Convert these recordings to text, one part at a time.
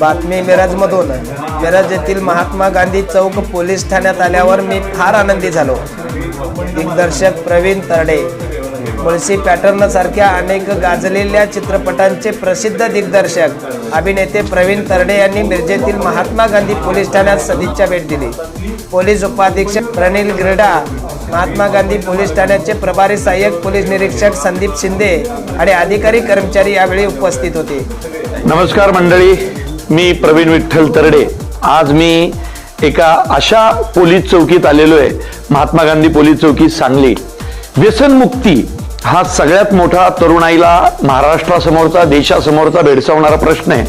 बातमी मिरजमधून. मिरज येथील महात्मा गांधी चौक पोलीस ठाण्यात आल्यावर मी फार आनंदी झालो. दिग्दर्शक प्रवीण तरडे. मुळशी पॅटर्न सारख्या अनेक गाजलेल्या चित्रपटांचे प्रसिद्ध दिग्दर्शक अभिनेते प्रवीण तरडे यांनी मिरजेतील महात्मा गांधी पोलीस ठाण्यात सदिच्छा भेट दिली. पोलीस उपाधीक्षक प्रनिल गिरडा महात्मा गांधी पोलीस ठाण्याचे प्रभारी सहाय्यक पोलीस निरीक्षक संदीप शिंदे आणि अधिकारी कर्मचारी यावेळी उपस्थित होते. नमस्कार मंडळी. मी प्रवीण विठ्ठल तरडे. आज मी एका अशा पोलीस चौकीत आलेलो आहे महात्मा गांधी पोलीस चौकी सांगली. व्यसनमुक्ती हा सगळ्यात मोठा तरुणाईला महाराष्ट्रासमोरचा देशासमोरचा भेडसावणारा प्रश्न आहे.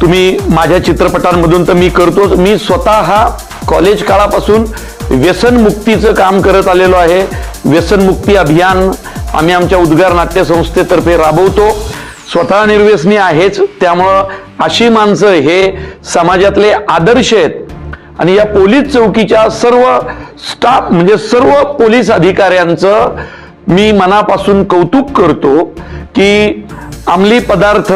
तुम्ही माझ्या चित्रपटांमधून तर मी करतोच मी स्वतः हा कॉलेज काळापासून व्यसनमुक्तीचं काम करत आलेलो आहे. व्यसनमुक्ती अभियान आम्ही आमच्या उद्गार नाट्य संस्थेतर्फे राबवतो. स्वतः निर्व्यसनी आहेच. त्यामुळं अशी माणसं हे समाजातले आदर्श आहेत. आणि या पोलीस चौकीच्या सर्व स्टाफ म्हणजे सर्व पोलीस अधिकाऱ्यांचं मी मनापासून कौतुक करतो की अंमली पदार्थ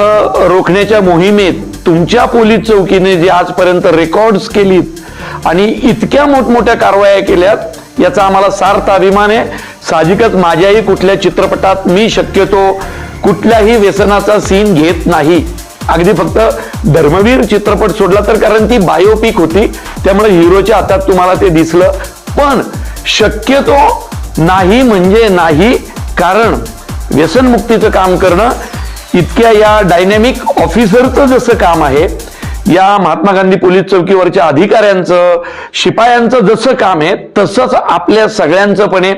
रोखण्याच्या मोहिमेत तुमच्या पोलीस चौकीने जे आजपर्यंत रेकॉर्ड्स केलीत आणि इतक्या मोठमोठ्या कारवाया केल्यात याचा आम्हाला सार्थ अभिमान आहे. साहजिकच माझ्याही कुठल्या चित्रपटात मी शक्यतो कुठल्याही व्यसनाचा सीन घेत नाही. अगदी फक्त धर्मवीर चित्रपट सोडला तर कारण ती बायोपिक होती. त्यामुळे हिरोच्या हातात तुम्हाला ते दिसलं. पण शक्यतो नाही म्हणजे नाही कारण व्यसनमुक्तीचं काम करणं इतक्या या डायनॅमिक ऑफिसरचं जसं काम आहे या महात्मा गांधी पोलीस चौकीवरच्या अधिकाऱ्यांचं शिपायांचं जसं काम आहे तसंच आपल्या सगळ्यांचं पण आहे.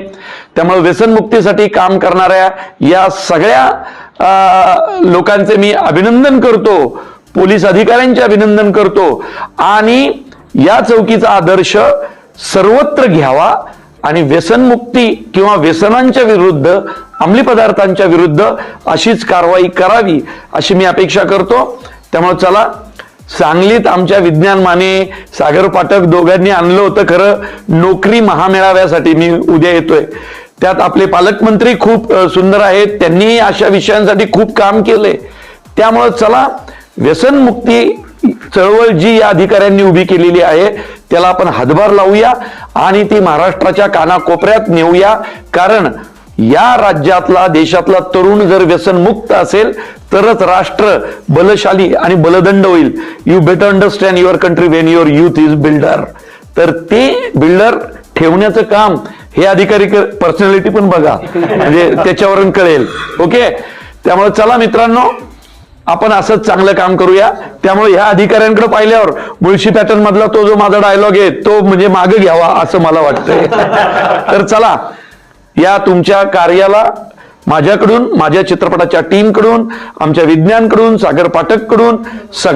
त्यामुळे व्यसनमुक्तीसाठी काम करणाऱ्या या सगळ्या अं, लोकांचे मी अभिनंदन करतो. पोलीस अधिकाऱ्यांचे अभिनंदन करतो. आणि या चौकीचा आदर्श सर्वत्र घ्यावा आणि व्यसनमुक्ती किंवा व्यसनांच्या विरुद्ध अंमली पदार्थांच्या विरुद्ध अशीच कारवाई करावी अशी मी अपेक्षा करतो. त्यामुळे चला सांगलीत आमच्या विज्ञान माने सागर पाठक दोघांनी आणलं होतं खरं. नोकरी महामेळाव्यासाठी मी उद्या येतोय. त्यात आपले पालकमंत्री खूप सुंदर आहेत. त्यांनी अशा विषयांसाठी खूप काम केलंय. त्यामुळं चला व्यसनमुक्ती चळवळ जी या अधिकाऱ्यांनी उभी केलेली आहे त्याला आपण हातभार लावूया आणि ती महाराष्ट्राच्या कानाकोपऱ्यात नेऊया. कारण या राज्यातला देशातला तरुण जर व्यसनमुक्त असेल तरच राष्ट्र बलशाली आणि बलदंड होईल. You better understand your country when your youth is builder तर ते बिल्डर ठेवण्याचं काम हे अधिकारी पर्सनॅलिटी पण बघा. म्हणजे त्याच्यावरून कळेल. ओके त्यामुळे चला मित्रांनो आपण असंच चांगलं काम करूया. त्यामुळे ह्या अधिकाऱ्यांकडे पाहिल्यावर मुळशी पॅटर्न मधला तो जो माझा डायलॉग आहे तो म्हणजे मागे घ्यावा असं मला वाटतंय. तर चला या तुमच्या कार्याला माझ्याकडून माझ्या चित्रपटाच्या टीमकडून आमच्या विज्ञानकडून सागर पाठककडून सगळ्या